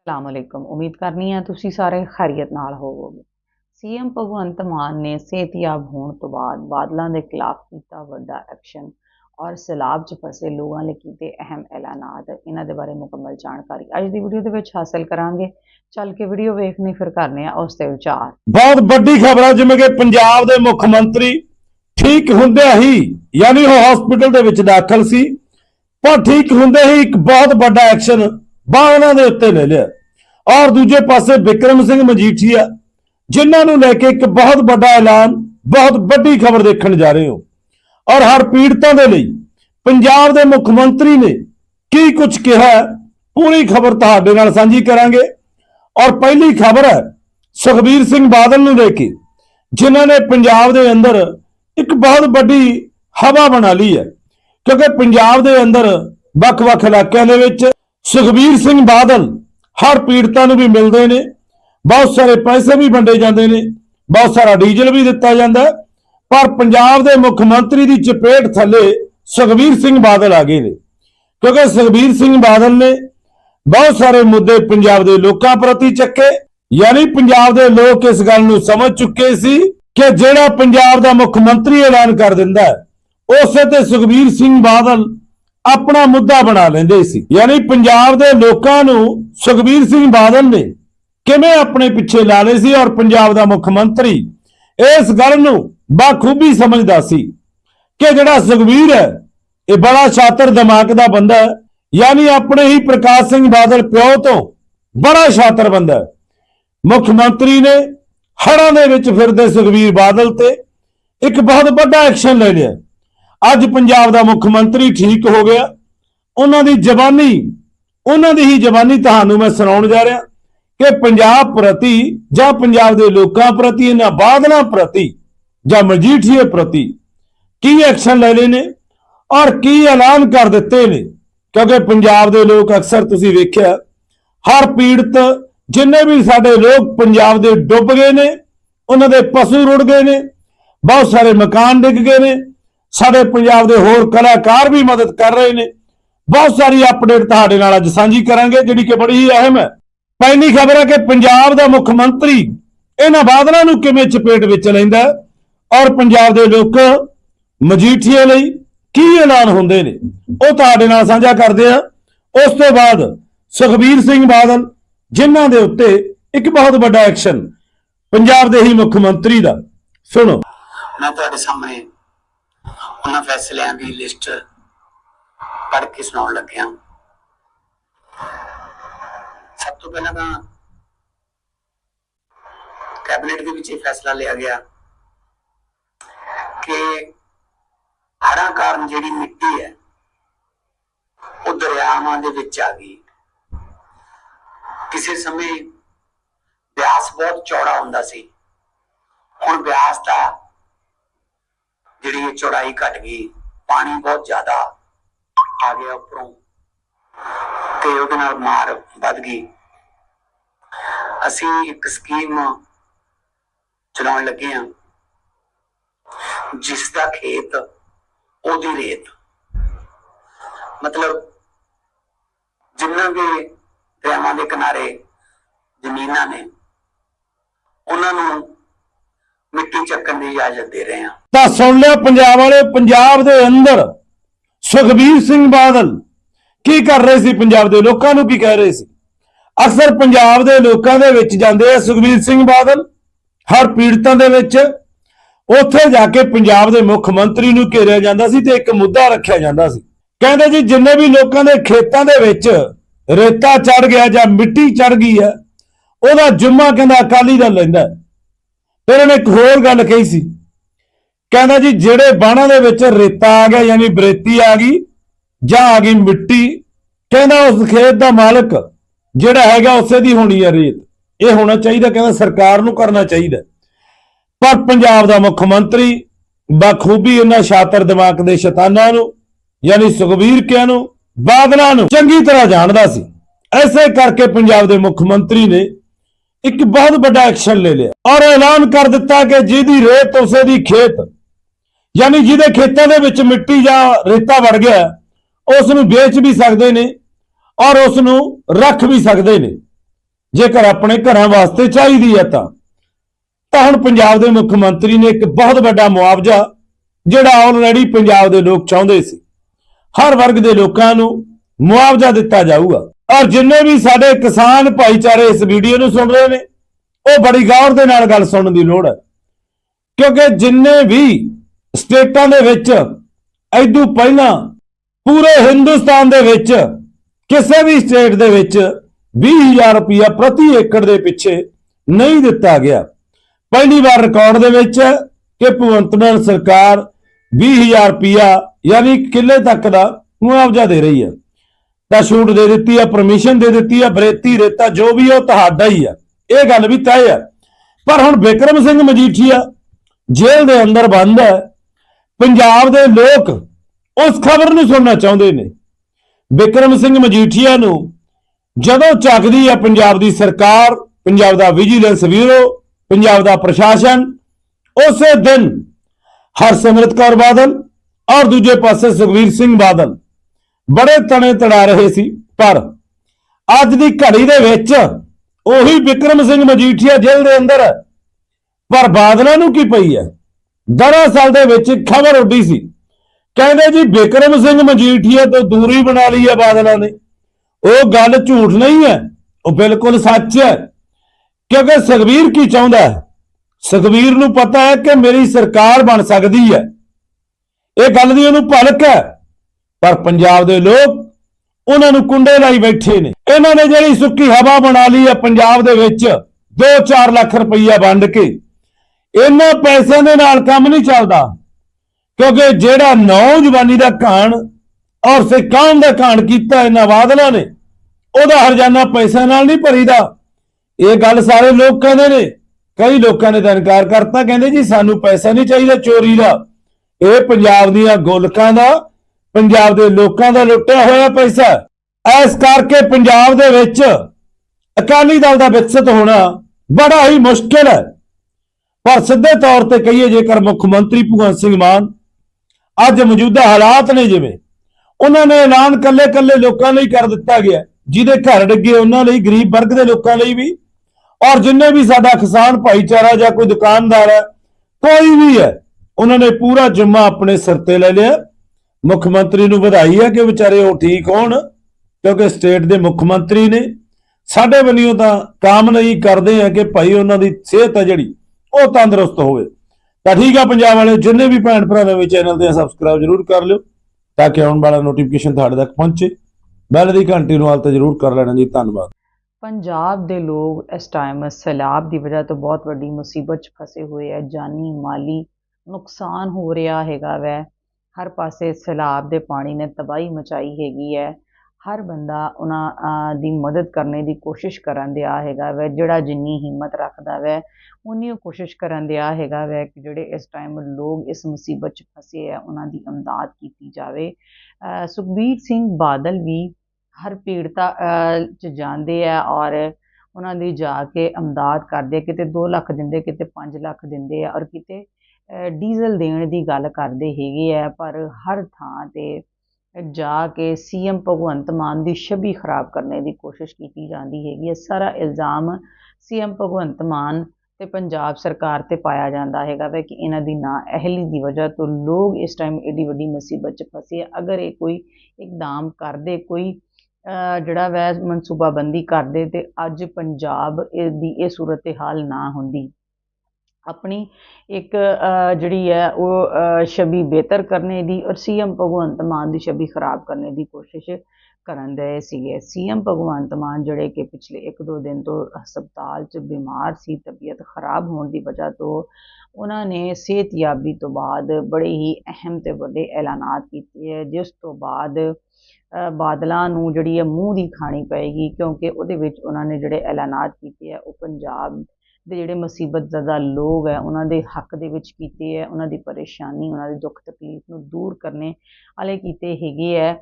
ਅਸਲਾਮ ਅਲੈਕੁਮ। ਉਮੀਦ ਕਰਨੀ ਹੈ ਤੁਸੀਂ ਸਾਰੇ ਖੈਰੀਅਤ ਨਾਲ ਹੋਵੋਗੇ। ਸੀਐਮ ਭਗਵੰਤ ਮਾਨ ਨੇ ਸਿਹਤਯਾਬ ਹੋਣ ਤੋਂ ਬਾਅਦ ਬਾਦਲਾਂ ਦੇ ਖਿਲਾਫ ਕੀਤਾ ਵੱਡਾ ਐਕਸ਼ਨ ਔਰ ਸੈਲਾਬ 'ਚ ਫਸੇ ਲੋਕਾਂ ਲਈ ਕੀਤੇ ਅਹਿਮ ਐਲਾਨਾਤ। ਇਹਨਾਂ ਦੇ ਬਾਰੇ ਮੁਕੰਮਲ ਜਾਣਕਾਰੀ ਅੱਜ ਦੀ ਵੀਡੀਓ ਦੇ ਵਿੱਚ ਹਾਸਲ ਕਰਾਂਗੇ। ਚੱਲ ਕੇ ਵੀਡੀਓ ਵੇਖਣੀ ਫਿਰ ਕਰਨੇ ਆ ਉਸ ਤੇ ਵਿਚਾਰ। ਬਹੁਤ ਵੱਡੀ ਖਬਰ ਹੈ ਜਿਵੇਂ ਕਿ ਪੰਜਾਬ ਦੇ ਮੁੱਖ ਮੰਤਰੀ ਠੀਕ ਹੁੰਦਿਆਂ ਹੀ, ਯਾਨੀ ਉਹ ਹਸਪੀਟਲ ਦੇ ਵਿੱਚ ਦਾਖਲ ਸੀ, ਪਰ ਠੀਕ ਹੁੰਦੇ ਹੀ ਇੱਕ ਬਹੁਤ ਵੱਡਾ ਐਕਸ਼ਨ ਬਾਹਨਾਂ ਦੇ ਉੱਤੇ ਲੈ ਲਿਆ। ਔਰ ਦੂਜੇ ਪਾਸੇ ਵਿਕਰਮ ਸਿੰਘ ਮਜੀਠੀਆ, ਜਿਨ੍ਹਾਂ ਨੂੰ ਲੈ ਕੇ ਇੱਕ ਬਹੁਤ ਵੱਡਾ ਐਲਾਨ, ਬਹੁਤ ਵੱਡੀ ਖਬਰ ਦੇਖਣ ਜਾ ਰਹੇ ਹੋ। ਔਰ ਹਰ ਪੀੜਤਾਂ ਦੇ ਲਈ ਪੰਜਾਬ ਦੇ ਮੁੱਖ ਮੰਤਰੀ ਨੇ ਕੀ ਕੁਝ ਕਿਹਾ ਪੂਰੀ ਖਬਰ ਤੁਹਾਡੇ ਨਾਲ ਸਾਂਝੀ ਕਰਾਂਗੇ। ਔਰ ਪਹਿਲੀ ਖਬਰ ਹੈ, ਸੁਖਬੀਰ ਸਿੰਘ ਬਾਦਲ ਨੂੰ ਲੈ ਕੇ, ਜਿਨ੍ਹਾਂ ਨੇ ਪੰਜਾਬ ਦੇ ਅੰਦਰ ਇੱਕ ਬਹੁਤ ਵੱਡੀ ਹਵਾ ਬਣਾ ਲਈ ਹੈ। ਕਿਉਂਕਿ ਪੰਜਾਬ ਦੇ ਅੰਦਰ ਵੱਖ-ਵੱਖ ਇਲਾਕਿਆਂ ਦੇ ਵਿੱਚ ਸੁਖਬੀਰ ਸਿੰਘ ਬਾਦਲ ਹਰ ਪੀੜਤਾਂ ਨੂੰ ਵੀ ਮਿਲਦੇ ਨੇ, ਬਹੁਤ ਸਾਰੇ ਪੈਸੇ ਵੀ ਵੰਡੇ ਜਾਂਦੇ ਨੇ, ਬਹੁਤ ਸਾਰਾ ਡੀਜ਼ਲ ਵੀ ਦਿੱਤਾ ਜਾਂਦਾ ਪਰ ਪੰਜਾਬ ਦੇ ਮੁੱਖ ਮੰਤਰੀ ਦੀ ਚਪੇਟ ਥੱਲੇ ਸੁਖਬੀਰ ਸਿੰਘ ਬਾਦਲ ਆ ਗਏ ਨੇ। ਕਿਉਂਕਿ ਸੁਖਬੀਰ ਸਿੰਘ ਬਾਦਲ ਨੇ ਬਹੁਤ ਸਾਰੇ ਮੁੱਦੇ ਪੰਜਾਬ ਦੇ ਲੋਕਾਂ ਪ੍ਰਤੀ ਚੱਕੇ, ਯਾਨੀ ਪੰਜਾਬ ਦੇ ਲੋਕ ਇਸ ਗੱਲ ਨੂੰ ਸਮਝ ਚੁੱਕੇ ਸੀ ਕਿ ਜਿਹੜਾ ਪੰਜਾਬ ਦਾ ਮੁੱਖ ਮੰਤਰੀ ਐਲਾਨ ਕਰ ਦਿੰਦਾ ਹੈ, ਉਸੇ ਤੇ ਸੁਖਬੀਰ ਸਿੰਘ ਬਾਦਲ ਆਪਣਾ ਮੁੱਦਾ ਬਣਾ ਲੈਂਦੇ ਸੀ। ਯਾਨੀ ਪੰਜਾਬ ਦੇ ਲੋਕਾਂ ਨੂੰ ਸੁਖਬੀਰ ਸਿੰਘ ਬਾਦਲ ਨੇ ਕਿਵੇਂ ਆਪਣੇ ਪਿੱਛੇ ਲਾ ਲਏ ਸੀ ਔਰ ਪੰਜਾਬ ਦਾ ਮੁੱਖ ਮੰਤਰੀ ਇਸ ਗੱਲ ਨੂੰ ਬਾਖੂਬੀ ਸਮਝਦਾ ਸੀ ਕਿ ਜਿਹੜਾ ਸੁਖਬੀਰ ਹੈ, ਇਹ ਬੜਾ ਸ਼ਾਤਰ ਦਿਮਾਗ ਦਾ ਬੰਦਾ ਹੈ। ਯਾਨੀ ਆਪਣੇ ਹੀ ਪ੍ਰਕਾਸ਼ ਸਿੰਘ ਬਾਦਲ ਪਿਓ ਤੋਂ ਬੜਾ ਸ਼ਾਤਰ ਬੰਦਾ ਹੈ। ਮੁੱਖ ਮੰਤਰੀ ਨੇ ਹੜ੍ਹਾਂ ਦੇ ਵਿੱਚ ਫਿਰਦੇ ਸੁਖਬੀਰ ਬਾਦਲ ਤੇ ਇੱਕ ਬਹੁਤ ਵੱਡਾ ਐਕਸ਼ਨ ਲੈ ਲਿਆ। ਅੱਜ ਪੰਜਾਬ ਦਾ ਮੁੱਖ ਮੰਤਰੀ ਠੀਕ ਹੋ ਗਿਆ। ਉਹਨਾਂ ਦੀ ਜ਼ਬਾਨੀ ਉਹਨਾਂ ਦੀ ਹੀ ਜ਼ਬਾਨੀ ਤੁਹਾਨੂੰ ਮੈਂ ਸੁਣਾਉਣ ਜਾ ਰਿਹਾ ਕਿ ਪੰਜਾਬ ਪ੍ਰਤੀ ਜਾਂ ਪੰਜਾਬ ਦੇ ਲੋਕਾਂ ਪ੍ਰਤੀ, ਇਹਨਾਂ ਬਾਦਲਾਂ ਪ੍ਰਤੀ ਜਾਂ ਮਜੀਠੀਏ ਪ੍ਰਤੀ ਕੀ ਐਕਸ਼ਨ ਲੈ ਲਏ ਨੇ ਔਰ ਕੀ ਐਲਾਨ ਕਰ ਦਿੱਤੇ ਨੇ? ਕਿਉਂਕਿ ਪੰਜਾਬ ਦੇ ਲੋਕ ਅਕਸਰ ਤੁਸੀਂ ਵੇਖਿਆ, ਹਰ ਪੀੜਤ ਜਿੰਨੇ ਵੀ ਸਾਡੇ ਲੋਕ ਪੰਜਾਬ ਦੇ ਡੁੱਬ ਗਏ ਨੇ, ਉਹਨਾਂ ਦੇ ਪਸ਼ੂ ਰੁੜ ਗਏ ਨੇ, ਬਹੁਤ ਸਾਰੇ ਮਕਾਨ ਡਿੱਗ ਗਏ ਨੇ ਸਾਡੇ ਪੰਜਾਬ ਦੇ ਹੋਰ ਕਲਾਕਾਰ ਵੀ ਮਦਦ ਕਰ ਰਹੇ ਨੇ। ਬਹੁਤ ਸਾਰੀ ਅਪਡੇਟ ਤੁਹਾਡੇ ਨਾਲ ਅੱਜ ਸਾਂਝੀ ਕਰਾਂਗੇ, ਜਿਹੜੀ ਕਿ ਬੜੀ ਹੀ ਅਹਿਮ ਹੈ। ਪਹਿਲੀ ਖਬਰ ਹੈ ਕਿ ਪੰਜਾਬ ਦਾ ਮੁੱਖ ਮੰਤਰੀ ਇਹਨਾਂ ਬਾਦਲਾਂ ਨੂੰ ਕਿਵੇਂ ਚਪੇਟ ਵਿੱਚ ਲੈਂਦਾ ਔਰ ਪੰਜਾਬ ਦੇ ਲੋਕ ਮਜੀਠੀਏ ਲਈ ਕੀ ਐਲਾਨ ਹੁੰਦੇ ਨੇ, ਉਹ ਤੁਹਾਡੇ ਨਾਲ ਸਾਂਝਾ ਕਰਦੇ ਆ ਉਸ ਤੋਂ ਬਾਅਦ ਸੁਖਬੀਰ ਸਿੰਘ ਬਾਦਲ, ਜਿਨ੍ਹਾਂ ਦੇ ਉੱਤੇ ਇੱਕ ਬਹੁਤ ਵੱਡਾ ਐਕਸ਼ਨ ਪੰਜਾਬ ਦੇ ਹੀ ਮੁੱਖ ਮੰਤਰੀ ਦਾ। ਸੁਣੋ। ਮੈਂ ਤੁਹਾਡੇ ਸਾਹਮਣੇ ਉਹਨਾਂ ਫੈਸਲਿਆਂ ਦੀ ਲਿਸਟ ਪੜ੍ਹ ਕੇ ਸੁਣਾਉਣ ਲੱਗਿਆ। ਸਭ ਤੋਂ ਪਹਿਲਾਂ ਤਾਂ ਕੈਬਨਿਟ ਦੇ ਵਿੱਚ ਇਹ ਫੈਸਲਾ ਲਿਆ ਗਿਆ ਕਿ ਹੜਾਂ ਕਾਰਨ ਜਿਹੜੀ ਮਿੱਟੀ ਹੈ, ਉਹ ਦਰਿਆਵਾਂ ਦੇ ਵਿੱਚ ਆ ਗਈ। ਕਿਸੇ ਸਮੇਂ ਬਿਆਸ ਬਹੁਤ ਚੌੜਾ ਹੁੰਦਾ ਸੀ। ਹੁਣ ਬਿਆਸ ਦਾ ਜਿਹੜੀ ਚੌੜਾਈ ਘਟ ਗਈ, ਪਾਣੀ ਬਹੁਤ ਜ਼ਿਆਦਾ ਆ ਗਿਆ ਉੱਪਰੋਂ ਤੇ ਉਹਦੇ ਨਾਲ ਮਾਰ ਵੱਧ ਗਈ। ਅਸੀਂ ਇੱਕ ਸਕੀਮ ਚਲਾਉਣ ਲੱਗੇ ਹਾਂ, ਜਿਸ ਦਾ ਖੇਤ ਉਹਦੀ ਰੇਤ। ਮਤਲਬ ਜਿੰਨਾ ਵੀ ਦਰਿਆਵਾਂ ਦੇ ਕਿਨਾਰੇ ਜ਼ਮੀਨਾਂ ਨੇ, ਉਹਨਾਂ ਨੂੰ ਮਿੱਟੀ ਚੱਕਣ ਦੀ ਇਜਾਜ਼ਤ ਦੇ ਰਹੇ ਹਾਂ। ਤਾਂ ਸੁਣ ਲਿਆ ਪੰਜਾਬ ਵਾਲੇ, ਪੰਜਾਬ ਦੇ ਅੰਦਰ ਸੁਖਬੀਰ ਸਿੰਘ ਬਾਦਲ ਕੀ ਕਰ ਰਹੇ ਸੀ ਪੰਜਾਬ ਦੇ ਲੋਕਾਂ ਨੂੰ ਕੀ ਕਹਿ ਰਹੇ ਸੀ? ਅਕਸਰ ਪੰਜਾਬ ਦੇ ਲੋਕਾਂ ਦੇ ਵਿੱਚ ਜਾਂਦੇ ਆ ਸੁਖਬੀਰ ਸਿੰਘ ਬਾਦਲ, ਹਰ ਪੀੜਤਾਂ ਦੇ ਵਿੱਚ। ਉੱਥੇ ਜਾ ਕੇ ਪੰਜਾਬ ਦੇ ਮੁੱਖ ਮੰਤਰੀ ਨੂੰ ਘੇਰਿਆ ਜਾਂਦਾ ਸੀ ਤੇ ਇੱਕ ਮੁੱਦਾ ਰੱਖਿਆ ਜਾਂਦਾ ਸੀ। ਕਹਿੰਦੇ ਜੀ, ਜਿੰਨੇ ਵੀ ਲੋਕਾਂ ਦੇ ਖੇਤਾਂ ਦੇ ਵਿੱਚ ਰੇਤਾ ਚੜ ਗਿਆ ਜਾਂ ਮਿੱਟੀ ਚੜ ਗਈ ਹੈ, ਉਹਦਾ ਜੁਮਾ ਕਹਿੰਦਾ ਅਕਾਲੀ ਦਲ ਲੈਂਦਾ ਫਿਰ ਉਹਨੇ ਇੱਕ ਹੋਰ ਗੱਲ ਕਹੀ ਸੀ। ਕਹਿੰਦਾ ਜੀ, ਜਿਹੜੇ ਬਾਣਾ ਦੇ ਵਿੱਚ ਰੇਤਾ ਆ ਗਿਆ, ਯਾਨੀ ਬਰੇਤੀ ਆ ਗਈ ਜਾਂ ਆ ਗਈ ਮਿੱਟੀ, ਕਹਿੰਦਾ ਉਸ ਖੇਤ ਦਾ ਮਾਲਕ ਜਿਹੜਾ ਹੈਗਾ ਉਸੇ ਦੀ ਹੋਣੀ ਹੈ ਰੇਤ। ਇਹ ਹੋਣਾ ਚਾਹੀਦਾ, ਕਹਿੰਦਾ ਸਰਕਾਰ ਨੂੰ ਕਰਨਾ ਚਾਹੀਦਾ। ਪਰ ਪੰਜਾਬ ਦਾ ਮੁੱਖ ਮੰਤਰੀ ਬਖੂਬੀ ਉਹਨਾਂ ਸ਼ਾਤਰ ਦਿਮਾਗ ਦੇ ਸ਼ੈਤਾਨਾਂ ਨੂੰ, ਯਾਨੀ ਸੁਖਬੀਰ ਕਿਆਂ ਨੂੰ, ਬਾਦਲਾਂ ਨੂੰ ਚੰਗੀ ਤਰ੍ਹਾਂ ਜਾਣਦਾ ਸੀ। ਐਸੇ ਕਰਕੇ ਪੰਜਾਬ ਦੇ ਮੁੱਖ ਮੰਤਰੀ ਨੇ ਇੱਕ ਬਹੁਤ ਵੱਡਾ ਐਕਸ਼ਨ ਲੈ ਲਿਆ। ਔਰ ਐਲਾਨ ਕਰ ਦਿੱਤਾ ਕਿ ਜਿਹਦੀ ਰੇਤ ਉਸੇ ਦੀ ਖੇਤ, ਯਾਨੀ ਜਿਹਦੇ ਖੇਤਾਂ ਦੇ ਵਿੱਚ ਮਿੱਟੀ ਜਾਂ ਰੇਤਾ ਵੜ ਗਿਆ, ਉਸ ਨੂੰ ਵੇਚ ਵੀ ਸਕਦੇ ਨੇ ਔਰ ਉਸ ਨੂੰ ਰੱਖ ਵੀ ਸਕਦੇ ਨੇ। ਜੇਕਰ ਆਪਣੇ ਘਰਾਂ ਵਾਸਤੇ ਚਾਹੀਦੀ ਹੈ ਤਾਂ। ਤਾਂ ਹੁਣ ਪੰਜਾਬ ਦੇ ਮੁੱਖ ਮੰਤਰੀ ਨੇ ਇੱਕ ਬਹੁਤ ਵੱਡਾ ਮੁਆਵਜ਼ਾ, ਜਿਹੜਾ ਆਲਰੇਡੀ ਪੰਜਾਬ ਦੇ ਲੋਕ ਚਾਹੁੰਦੇ ਸੀ। ਹਰ ਵਰਗ ਦੇ ਲੋਕਾਂ ਨੂੰ ਮੁਆਵਜ਼ਾ ਦਿੱਤਾ ਜਾਊਗਾ। ਔਰ ਜਿੰਨੇ ਵੀ ਸਾਡੇ ਕਿਸਾਨ ਭਾਈਚਾਰੇ ਇਸ ਵੀਡੀਓ ਨੂੰ ਸੁਣ ਰਹੇ ਨੇ, ਉਹ ਬੜੀ ਗੌਰ ਦੇ ਨਾਲ ਗੱਲ ਸੁਣਨ ਦੀ ਲੋੜ ਹੈ। ਕਿਉਂਕਿ ਜਿੰਨੇ ਵੀ ਸਟੇਟਾਂ ਦੇ ਵਿੱਚ ਐਦੂ ਪਹਿਲਾਂ ਪੂਰੇ ਹਿੰਦੁਸਤਾਨ ਦੇ ਵਿੱਚ, ਕਿਸੇ ਵੀ ਸਟੇਟ ਦੇ ਵਿੱਚ 20000 ਰੁਪਇਆ ਪ੍ਰਤੀ ਏਕੜ ਦੇ ਪਿੱਛੇ ਨਹੀਂ ਦਿੱਤਾ ਗਿਆ। ਪਹਿਲੀ ਵਾਰ ਰਿਕਾਰਡ ਦੇ ਵਿੱਚ ਹੈ ਕਿ ਭਗਵੰਤ ਮਾਨ ਸਰਕਾਰ 20000 ਰੁਪਇਆ ਯਾਨੀ ਕਿੱਲੇ ਤੱਕ ਦਾ ਮੁਆਵਜ਼ਾ ਦੇ ਰਹੀ ਹੈ। ਤਾਂ ਛੂਟ ਦੇ ਦਿੱਤੀ ਹੈ ਪਰਮਿਸ਼ਨ ਦੇ ਦਿੱਤੀ ਹੈ ਬਰੇਤੀ, ਰੇਤਾ, ਜੋ ਵੀ ਹੈ ਉਹ ਤੁਹਾਡਾ ਹੀ ਹੈ ਇਹ ਗੱਲ ਵੀ ਤੈਅ ਹੈ ਪਰ ਹੁਣ ਬਿਕਰਮ ਸਿੰਘ ਮਜੀਠੀਆ ਜੇਲ੍ਹ ਦੇ ਅੰਦਰ ਬੰਦ ਹੈ ਪੰਜਾਬ ਦੇ ਲੋਕ ਉਸ ਖਬਰ ਨੂੰ ਸੁਣਨਾ ਚਾਹੁੰਦੇ ਨੇ। ਬਿਕਰਮ ਸਿੰਘ ਮਜੀਠੀਆ ਨੂੰ ਜਦੋਂ ਚੱਕਦੀ ਹੈ ਪੰਜਾਬ ਦੀ ਸਰਕਾਰ, ਪੰਜਾਬ ਦਾ ਵਿਜੀਲੈਂਸ ਬਿਊਰੋ, ਪੰਜਾਬ ਦਾ ਪ੍ਰਸ਼ਾਸਨ, ਉਸੇ ਦਿਨ ਹਰਸਿਮਰਤ ਕੌਰ ਬਾਦਲ ਔਰ ਦੂਜੇ ਪਾਸੇ ਸੁਖਵੀਰ ਸਿੰਘ ਬਾਦਲ ਬੜੇ ਤਣੇ ਤੜਾ ਰਹੇ ਸੀ, ਪਰ ਅੱਜ ਦੀ ਘੜੀ ਦੇ ਵਿੱਚ ਉਹੀ ਬਿਕਰਮ ਸਿੰਘ ਮਜੀਠੀਆ ਜੇਲ੍ਹ ਦੇ ਅੰਦਰ ਪਰ ਬਾਦਲਾਂ ਨੂੰ ਕੀ ਪਈ ਹੈ? ਦਰਅਸਲ ਦੇ ਵਿੱਚ ਖਬਰ ਉੱਡੀ ਸੀ। ਕਹਿੰਦੇ ਜੀ ਬਿਕਰਮ ਸਿੰਘ ਮਜੀਠੀਆ ਤੋਂ ਦੂਰੀ ਬਣਾ ਲਈ ਹੈ ਬਾਦਲਾਂ ਨੇ। ਉਹ ਗੱਲ ਝੂਠ ਨਹੀਂ ਹੈ, ਉਹ ਬਿਲਕੁਲ ਸੱਚ ਹੈ। ਕਿਉਂਕਿ ਸੁਖਵੀਰ ਕੀ ਚਾਹੁੰਦਾ ਹੈ? ਸੁਖਵੀਰ ਨੂੰ ਪਤਾ ਹੈ ਕਿ ਮੇਰੀ ਸਰਕਾਰ ਬਣ ਸਕਦੀ ਹੈ। ਇਹ ਗੱਲ ਦੀ ਉਹਨੂੰ ਭਲਕ ਹੈ। ਪਰ ਪੰਜਾਬ ਦੇ ਲੋਕ ਉਹਨਾਂ ਨੂੰ ਕੁੰਡੇ ਲਾਈ ਬੈਠੇ ਨੇ। ਇਹਨਾਂ ਨੇ ਜਿਹੜੀ ਸੁੱਕੀ ਹਵਾ ਬਣਾ ਲਈ ਹੈ ਪੰਜਾਬ ਦੇ ਵਿੱਚ 2-4 ਲੱਖ ਰੁਪਈਆ ਵੰਡ ਕੇ। ਇਹਨਾਂ ਪੈਸਿਆਂ ਦੇ ਨਾਲ ਕੰਮ ਨਹੀਂ ਚੱਲਦਾ, ਕਿਉਂਕਿ ਜਿਹੜਾ ਨੌਜਵਾਨੀ ਦਾ ਘਾਣ ਔਰ ਸਿੱਖਾਂ ਦਾ ਘਾਣ ਕੀਤਾ ਇਹਨਾਂ ਬਾਦਲਾਂ ਨੇ, ਉਹਦਾ ਹਰਜਾਨਾ ਪੈਸਿਆਂ ਨਾਲ ਨਹੀਂ ਭਰੀਦਾ। ਇਹ ਗੱਲ ਸਾਰੇ ਲੋਕ ਕਹਿੰਦੇ ਨੇ। ਕਈ ਲੋਕਾਂ ਨੇ ਤਾਂ ਇਨਕਾਰ ਕਰਤਾ, ਕਹਿੰਦੇ ਜੀ ਸਾਨੂੰ ਪੈਸਾ ਨਹੀਂ ਚਾਹੀਦਾ ਚੋਰੀ ਦਾ। ਇਹ ਪੰਜਾਬ ਦੀਆਂ ਗੋਲਕਾਂ ਦਾ ਪੰਜਾਬ ਦੇ ਲੋਕਾਂ ਦਾ ਲੁੱਟਿਆ ਹੋਇਆ ਪੈਸਾ। ਇਸ ਕਰਕੇ ਪੰਜਾਬ ਦੇ ਵਿੱਚ ਅਕਾਲੀ ਦਲ ਦਾ ਵਿਕਸਿਤ ਹੋਣਾ ਬੜਾ ਹੀ ਮੁਸ਼ਕਿਲ ਹੈ। ਪਰ ਸਿੱਧੇ ਤੌਰ ਤੇ ਕਹੀਏ ਜੇਕਰ ਮੁੱਖ ਮੰਤਰੀ ਭਗਵੰਤ ਸਿੰਘ ਮਾਨ ਅੱਜ ਮੌਜੂਦਾ ਹਾਲਾਤ ਨੇ ਜਿਵੇਂ, ਉਹਨਾਂ ਨੇ ਐਲਾਨ ਕੱਲੇ-ਕੱਲੇ ਲੋਕਾਂ ਲਈ ਕਰ ਦਿੱਤਾ ਗਿਆ। ਜਿਹਦੇ ਘਰ ਡਿੱਗੇ ਉਹਨਾਂ ਲਈ, ਗਰੀਬ ਵਰਗ ਦੇ ਲੋਕਾਂ ਲਈ ਵੀ, ਔਰ ਜਿੰਨੇ ਵੀ ਸਾਡਾ ਕਿਸਾਨ ਭਾਈਚਾਰਾ ਜਾਂ ਕੋਈ ਦੁਕਾਨਦਾਰ ਹੈ, ਕੋਈ ਵੀ ਹੈ, ਉਹਨਾਂ ਨੇ ਪੂਰਾ ਜਿੰਮਾ ਆਪਣੇ ਸਿਰ ਤੇ ਲੈ ਲਿਆ। ਮੁੱਖ ਮੰਤਰੀ ਨੂੰ ਵਧਾਈ ਹੈ ਕਿ ਵਿਚਾਰੇ ਉਹ ਠੀਕ ਹੋਣ, ਕਿਉਂਕਿ ਸਟੇਟ ਦੇ ਮੁੱਖ ਮੰਤਰੀ ਨੇ। ਸਾਡੇ ਵੱਲੋਂ ਤਾਂ ਕਾਮਨਾ ਹੀ ਕਰਦੇ ਆ ਕਿ ਭਾਈ ਉਹਨਾਂ ਦੀ ਸਿਹਤ ਹੈ ਜਿਹੜੀ, ਉਹ ਤੰਦਰੁਸਤ ਹੋਵੇ। ਤਾਂ ਠੀਕ ਆ ਪੰਜਾਬ ਵਾਲੇ, ਜਿੰਨੇ ਵੀ ਭੈਣ ਭਰਾ ਨਵੇਂ ਚੈਨਲ ਤੇ ਸਬਸਕ੍ਰਾਈਬ ਜਰੂਰ ਕਰ ਲਿਓ, ਤਾਂ ਕਿ ਆਉਣ ਵਾਲਾ ਨੋਟੀਫਿਕੇਸ਼ਨ ਤੁਹਾਡੇ ਤੱਕ ਪਹੁੰਚੇ। ਬੈਲ ਦੀ ਘੰਟੀ ਨੂੰ ਹਾਲ ਤੇ ਜਰੂਰ ਕਰ ਲੈਣਾ ਜੀ, ਧੰਨਵਾਦ। ਪੰਜਾਬ ਦੇ ਲੋਕ ਇਸ ਟਾਈਮ ਸੈਲਾਬ ਦੀ ਵਜ੍ਹਾ ਤੋਂ ਬਹੁਤ ਵੱਡੀ ਮੁਸੀਬਤ 'ਚ ਫਸੇ ਹੋਏ ਹੈ ਜਾਨੀ ਮਾਲੀ ਨੁਕਸਾਨ ਹੋ ਰਿਹਾ ਹੈਗਾ ਵੈ। ਹਰ ਪਾਸੇ ਸੈਲਾਬ ਦੇ ਪਾਣੀ ਨੇ ਤਬਾਹੀ ਮਚਾਈ ਹੈਗੀ ਹੈ। ਹਰ ਬੰਦਾ ਉਹਨਾਂ ਦੀ ਮਦਦ ਕਰਨ ਦੀ ਕੋਸ਼ਿਸ਼ ਕਰਨ ਦਿਆ ਹੈਗਾ ਵੈ, ਜਿਹੜਾ ਜਿੰਨੀ ਹਿੰਮਤ ਰੱਖਦਾ ਵੈ ਉਨੀ ਉਹ ਕੋਸ਼ਿਸ਼ ਕਰਨ ਦਿਆ ਹੈਗਾ ਵੈ ਕਿ ਜਿਹੜੇ ਇਸ ਟਾਈਮ ਲੋਕ ਇਸ ਮੁਸੀਬਤ 'ਚ ਫਸੇ ਹੈ, ਉਹਨਾਂ ਦੀ ਇਮਦਾਦ ਕੀਤੀ ਜਾਵੇ। ਸੁਖਬੀਰ ਸਿੰਘ ਬਾਦਲ ਵੀ ਹਰ ਪੀੜਤਾ 'ਚ ਜਾਂਦੇ ਆ ਔਰ ਉਹਨਾਂ ਦੀ ਜਾ ਕੇ ਇਮਦਾਦ ਕਰਦੇ ਕਿਤੇ 2 ਲੱਖ ਦਿੰਦੇ, ਕਿਤੇ 5 ਲੱਖ ਦਿੰਦੇ ਆ ਔਰ ਕਿਤੇ ਡੀਜ਼ਲ ਦੇਣ ਦੀ ਗੱਲ ਕਰਦੇ ਹੈਗੇ ਆ, ਪਰ ਹਰ ਥਾਂ ਤੇ ਜਾ ਕੇ ਸੀਐਮ ਭਗਵੰਤ ਮਾਨ ਦੀ ਛਵੀ ਖਰਾਬ ਕਰਨ ਦੀ ਕੋਸ਼ਿਸ਼ ਕੀਤੀ ਜਾਂਦੀ ਹੈਗੀ ਹੈ ਸਾਰਾ ਇਲਜ਼ਾਮ ਸੀਐਮ ਭਗਵੰਤ ਮਾਨ ਤੇ ਪੰਜਾਬ ਸਰਕਾਰ ਤੇ ਪਾਇਆ ਜਾਂਦਾ ਹੈਗਾ ਵੇ ਕਿ ਇਹਨਾਂ ਦੀ ਨਾ ਅਹਿਲੀ ਦੀ ਵਜ੍ਹਾ ਤੋਂ ਲੋਕ ਇਸ ਟਾਈਮ ਏਡੀ ਵੱਡੀ ਮੁਸੀਬਤ 'ਚ ਫਸੇ ਆ। ਅਗਰ ਇਹ ਕੋਈ ਇਕਦਾਮ ਕਰਦੇ, ਕੋਈ ਜਿਹੜਾ ਵੈ ਮਨਸੂਬਾਬੰਦੀ ਕਰਦੇ ਤੇ ਅੱਜ ਪੰਜਾਬ ਇਹ ਦੀ ਇਹ ਸੂਰਤ ਹਾਲ ਨਾ ਹੁੰਦੀ। ਆਪਣੀ ਇੱਕ ਜਿਹੜੀ ਹੈ, ਉਹ ਛਵੀ ਬਿਹਤਰ ਕਰਨੇ ਦੀ ਔਰ ਸੀਐਮ ਭਗਵੰਤ ਮਾਨ ਦੀ ਛਵੀ ਖਰਾਬ ਕਰਨੇ ਦੀ ਕੋਸ਼ਿਸ਼ ਕਰਨ ਦੇ ਸੀਗੇ। ਸੀਐਮ ਭਗਵੰਤ ਮਾਨ ਜਿਹੜੇ ਕਿ ਪਿਛਲੇ 1-2 ਦਿਨ ਤੋਂ ਹਸਪਤਾਲ 'ਚ ਬਿਮਾਰ ਸੀ, ਤਬੀਅਤ ਖਰਾਬ ਹੋਣ ਦੀ ਵਜ੍ਹਾ ਤੋਂ ਉਹਨਾਂ ਨੇ ਸਿਹਤਯਾਬੀ ਤੋਂ ਬਾਅਦ ਬੜੇ ਹੀ ਅਹਿਮ ਤੇ ਵੱਡੇ ਐਲਾਨਾਤ ਕੀਤੇ ਹੈ, ਜਿਸ ਤੋਂ ਬਾਅਦ ਬਾਦਲਾਂ ਨੂੰ ਜਿਹੜੀ ਹੈ ਮੂੰਹ ਦੀ ਖਾਣੀ ਪਏਗੀ ਕਿਉਂਕਿ ਉਹਦੇ ਵਿੱਚ ਉਹਨਾਂ ਨੇ ਜਿਹੜੇ ਐਲਾਨਾਤ ਕੀਤੇ ਆ ਉਹ ਪੰਜਾਬ ਦੇ ਜਿਹੜੇ ਮੁਸੀਬਤ ਜ਼ਦਾ ਲੋਕ ਹੈ, ਉਹਨਾਂ ਦੇ ਹੱਕ ਦੇ ਵਿੱਚ ਕੀਤੇ ਹੈ, ਉਹਨਾਂ ਦੀ ਪਰੇਸ਼ਾਨੀ, ਉਹਨਾਂ ਦੇ ਦੁੱਖ ਤਕਲੀਫ ਨੂੰ ਦੂਰ ਕਰਨੇ ਵਾਲੇ ਕੀਤੇ ਹੈਗੇ ਹੈ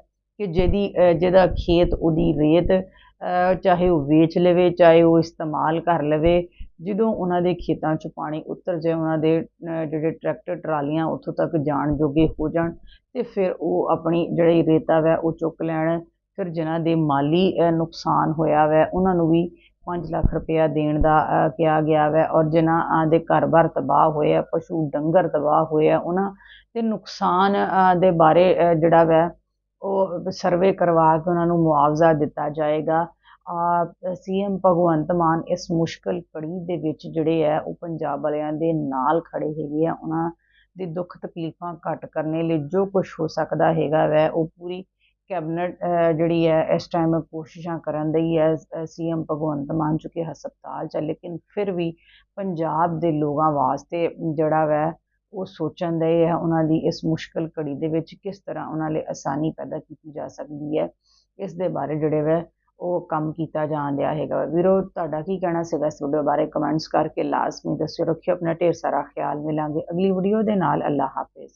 ਕਿ ਜਿਹਦੀ ਜਿਹਦਾ ਖੇਤ, ਉਹਦੀ ਰੇਤ ਚਾਹੇ ਉਹ ਵੇਚ ਲਵੇ, ਚਾਹੇ ਉਹ ਇਸਤੇਮਾਲ ਕਰ ਲਵੇ, ਜਦੋਂ ਉਹਨਾਂ ਦੇ ਖੇਤਾਂ 'ਚ ਪਾਣੀ ਉਤਰ ਜਾਏ, ਉਹਨਾਂ ਦੇ ਜਿਹੜੇ ਟਰੈਕਟਰ, ਟਰਾਲੀਆਂ ਉੱਥੋਂ ਤੱਕ ਜਾਣ ਜੋਗੇ ਹੋ ਜਾਣ ਤੇ ਫਿਰ ਉਹ ਆਪਣੀ ਜਿਹੜੀ ਰੇਤਾ ਵੈ, ਉਹ ਚੁੱਕ ਲੈਣ, ਫਿਰ ਜਿਨ੍ਹਾਂ ਦੇ ਮਾਲੀ ਨੁਕਸਾਨ ਹੋਇਆ ਵੈ, ਉਹਨਾਂ ਨੂੰ ਵੀ 5 ਲੱਖ ਰੁਪਇਆ ਦੇਣ ਦਾ ਕਿਹਾ ਗਿਆ ਵੈ ਔਰ ਜਿਨ੍ਹਾਂ ਦੇ ਘਰ-ਬਾਰ ਤਬਾਹ ਹੋਏ ਆ, ਪਸ਼ੂ ਡੰਗਰ ਤਬਾਹ ਹੋਏ ਆ, ਉਹਨਾਂ ਦੇ ਨੁਕਸਾਨ ਦੇ ਬਾਰੇ ਜਿਹੜਾ ਵੈ ਉਹ ਸਰਵੇ ਕਰਵਾ ਕੇ ਉਹਨਾਂ ਨੂੰ ਮੁਆਵਜ਼ਾ ਦਿੱਤਾ ਜਾਏਗਾ। ਸੀਐਮ ਭਗਵੰਤ ਮਾਨ ਇਸ ਮੁਸ਼ਕਲ ਕੜੀ ਦੇ ਵਿੱਚ ਜਿਹੜੇ ਆ, ਉਹ ਪੰਜਾਬ ਵਾਲਿਆਂ ਦੇ ਨਾਲ ਖੜੇ ਹੈਗੇ ਆ, ਉਹਨਾਂ ਦੀ ਦੁੱਖ ਤਕਲੀਫਾਂ ਘੱਟ ਕਰਨੇ ਲਈ ਜੋ ਕੁਝ ਹੋ ਸਕਦਾ ਹੈਗਾ ਵੈ, ਉਹ ਪੂਰੀ ਕੈਬਨਿਟ ਜਿਹੜੀ ਹੈ, ਇਸ ਟਾਈਮ ਕੋਸ਼ਿਸ਼ਾਂ ਕਰਨ ਦੀ ਹੈ ਸੀਐਮ ਭਗਵੰਤ ਮਾਨ ਚੁੱਕੇ ਹਸਪਤਾਲ ਚ ਲੇਕਿਨ ਫਿਰ ਵੀ ਪੰਜਾਬ ਦੇ ਲੋਕਾਂ ਵਾਸਤੇ ਜਿਹੜਾ ਵੈ, ਉਹ ਸੋਚਣ ਦੇ ਹੈ, ਉਹਨਾਂ ਦੀ ਇਸ ਮੁਸ਼ਕਲ ਘੜੀ ਦੇ ਵਿੱਚ ਕਿਸ ਤਰ੍ਹਾਂ ਉਹਨਾਂ ਲਈ ਆਸਾਨੀ ਪੈਦਾ ਕੀਤੀ ਜਾ ਸਕਦੀ ਹੈ, ਇਸ ਦੇ ਬਾਰੇ ਜਿਹੜੇ ਵੈ, ਉਹ ਕੰਮ ਕੀਤਾ ਜਾਣ ਡਿਆ ਹੈਗਾ। ਵੀਰੋ, ਤੁਹਾਡਾ ਕੀ ਕਹਿਣਾ ਸੀਗਾ ਇਸ ਵੀਡੀਓ ਬਾਰੇ? ਕਮੈਂਟਸ ਕਰਕੇ ਲਾਜ਼ਮੀ ਦੱਸਿਓ, ਰੱਖਿਓ ਆਪਣਾ ਢੇਰ ਸਾਰਾ ਖਿਆਲ, ਮਿਲਾਂਗੇ ਅਗਲੀ ਵੀਡੀਓ ਦੇ ਨਾਲ ਅੱਲਾ ਹਾਫਿਜ਼।